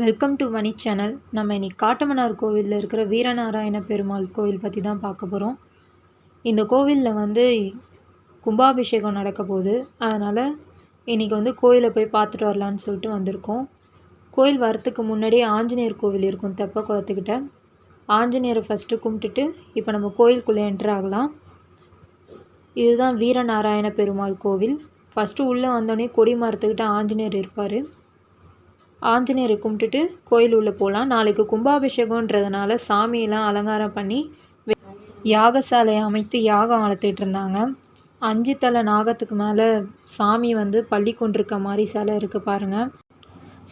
Welcome to money channel நம்ம இன்றைக்கி காட்டமனார் கோவிலில் இருக்கிற வீரநாராயண பெருமாள் கோவில் பற்றி தான் பார்க்க போகிறோம் இந்த கோவிலில் வந்து கும்பாபிஷேகம் நடக்க போகுது. அதனால் இன்றைக்கி வந்து கோயிலை போய் பார்த்துட்டு வரலான்னு சொல்லிட்டு வந்திருக்கோம். கோயில் வரத்துக்கு முன்னாடியே ஆஞ்சநேயர் கோவில் இருக்கும் தெப்ப குளத்துக்கிட்ட. ஆஞ்சநேயரை ஃபஸ்ட்டு கும்பிட்டுட்டு இப்போ நம்ம கோயிலுக்குள்ளே என்ட்ரு ஆகலாம். இதுதான் வீரநாராயண பெருமாள் கோவில். ஃபஸ்ட்டு உள்ளே வந்தோடனே கொடி மரத்துக்கிட்ட ஆஞ்சநேயர் இருப்பார். ஆஞ்சநேயரை கும்பிட்டுட்டு கோயில் உள்ளே போகலாம் நாளைக்கு கும்பாபிஷேகன்றதுனால சாமியெல்லாம் அலங்காரம் பண்ணி யாகசாலையை அமைத்து யாகம் வளர்த்துட்டு இருந்தாங்க. அஞ்சு தலை நாகத்துக்கு மேலே சாமி வந்து பள்ளி கொண்டிருக்க மாதிரி சிலை இருக்குது பாருங்கள்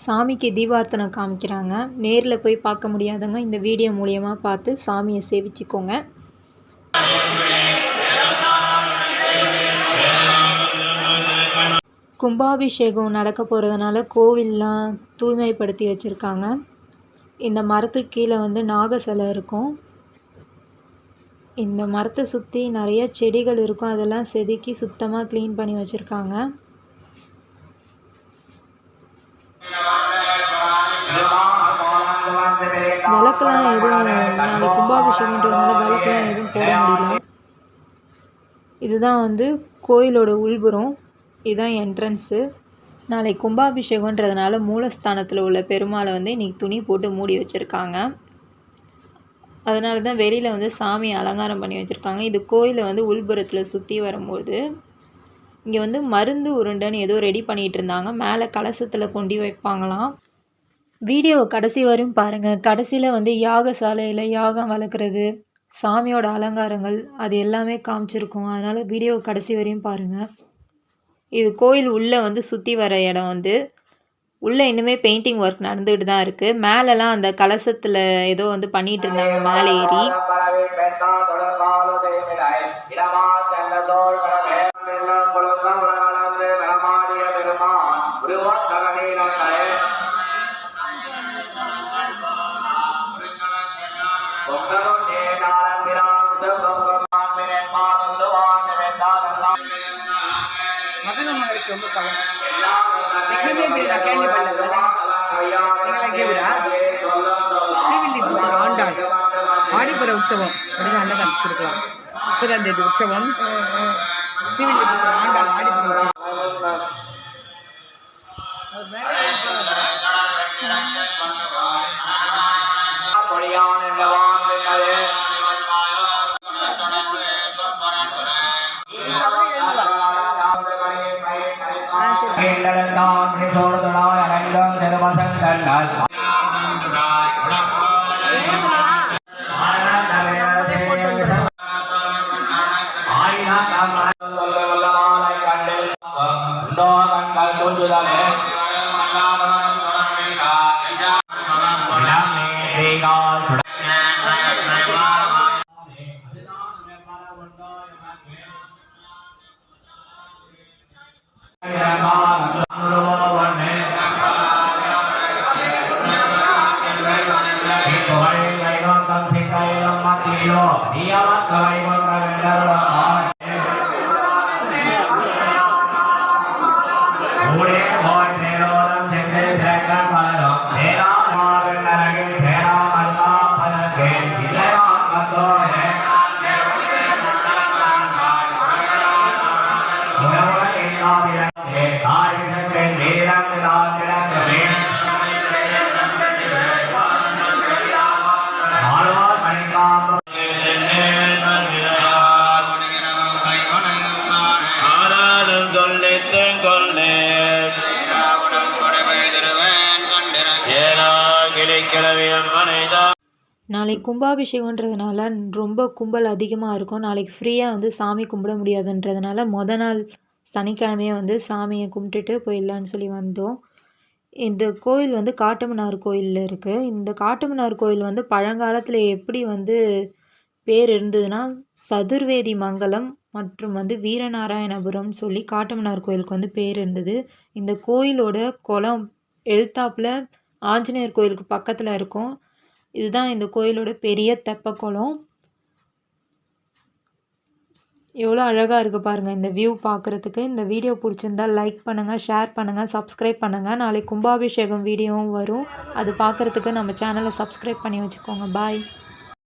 சாமிக்கு தீபார்த்தனை காமிக்கிறாங்க. நேரில் போய் பார்க்க முடியாதவங்க இந்த வீடியோ மூலியமாக பார்த்து சாமியை சேவிச்சுக்கோங்க. கும்பாபிஷேகம் நடக்க போகிறதுனால கோவில்லாம் தூய்மைப்படுத்தி வச்சுருக்காங்க. இந்த மரத்துக்கு கீழே வந்து நாக சிலை இருக்கும். இந்த மரத்தை சுற்றி நிறைய செடிகள் இருக்கும். அதெல்லாம் செதுக்கி சுத்தமாக க்ளீன் பண்ணி வச்சுருக்காங்க. விளக்கெலாம் எதுவும் நாளைக்கு கும்பாபிஷேகன்றதுனால விளக்கெலாம் எதுவும் போட முடியல. இதுதான் வந்து கோயிலோட உள்புறம். இதுதான் என்ட்ரன்ஸு நாளைக்கு கும்பாபிஷேகன்றதுனால மூலஸ்தானத்தில் உள்ள பெருமாளை வந்து இன்றைக்கி துணி போட்டு மூடி வச்சுருக்காங்க. அதனால தான் வெளியில் வந்து சாமி அலங்காரம் பண்ணி வச்சுருக்காங்க. இது கோயிலை வந்து உள்புறத்தில் சுற்றி வரும்போது இங்கே வந்து மருந்து உருண்டைன்னு ஏதோ ரெடி பண்ணிகிட்டு இருந்தாங்க. மேலே கலசத்தில் கொண்டு வைப்பாங்களாம். வீடியோவை கடைசி வரையும் பாருங்கள் கடைசியில் வந்து யாகசாலையில் யாகம் வளர்க்குறது சாமியோட அலங்காரங்கள் அது எல்லாமே காமிச்சிருக்கும். அதனால் வீடியோ கடைசி வரையும் பாருங்கள் இது கோயில் உள்ளே வந்து சுற்றி வர இடம் வந்து உள்ளே இன்னுமே பெயிண்டிங் ஒர்க் நடந்துகிட்டு தான் இருக்குது மேலெலாம் அந்த கலசத்தில் ஏதோ வந்து பண்ணிகிட்டு இருந்தாங்க மேலே ஏறி உங்களுக்கு ரொம்ப பலம் எங்கேயுமே இப்படி நான் கேள்விப்படல நீங்களா கேவுடா ஸ்ரீவில்லிபுத்தூர் ஆண்டாள். ஆடிப்புற உற்சவம். அப்படின்னு அன்னதானம் கொடுக்கலாம். முப்பதாம் தேதி உற்சவம். ஸ்ரீவில்லிபுத்தூர் ஆண்டாள் ஆடிப்புற உற்சவம். della Lega. நாளைக்கு கும்பாபிஷேகன்றதுனால ரொம்ப கும்பல் அதிகமாக இருக்கும். நாளைக்கு ஃப்ரீயாக வந்து சாமி கும்பிட முடியாதுன்றதுனால மொதல் நாள் சனிக்கிழமையே வந்து சாமியை கும்பிட்டுட்டு போயிடலான்னு சொல்லி வந்தோம். இந்த கோயில் வந்து காட்டுமன்னார் கோயிலில் இருக்குது இந்த காட்டுமன்னார் கோயில் வந்து பழங்காலத்தில் எப்படி வந்து பேர் இருந்ததுன்னா சதுர்வேதி மங்கலம் மற்றும் வந்து வீரநாராயணபுரம் சொல்லி காட்டுமன்னார் கோயிலுக்கு வந்து பேர் இருந்தது. இந்த கோயிலோட குளம் எழுத்தாப்பில் ஆஞ்சநேயர் கோயிலுக்கு பக்கத்தில் இருக்கும். இதுதான் இந்த கோயிலோட பெரிய தெப்பக்குளம். எவ்வளோ அழகாக இருக்குது பாருங்கள் இந்த வியூ பார்க்குறதுக்கு. இந்த வீடியோ பிடிச்சிருந்தா லைக் பண்ணுங்கள் ஷேர் பண்ணுங்கள் சப்ஸ்கிரைப் பண்ணுங்கள் நாளைக்கு கும்பாபிஷேகம் வீடியோவும் வரும். அது பார்க்குறதுக்கு நம்ம சேனலை சப்ஸ்கிரைப் பண்ணி வச்சுக்கோங்க. பாய்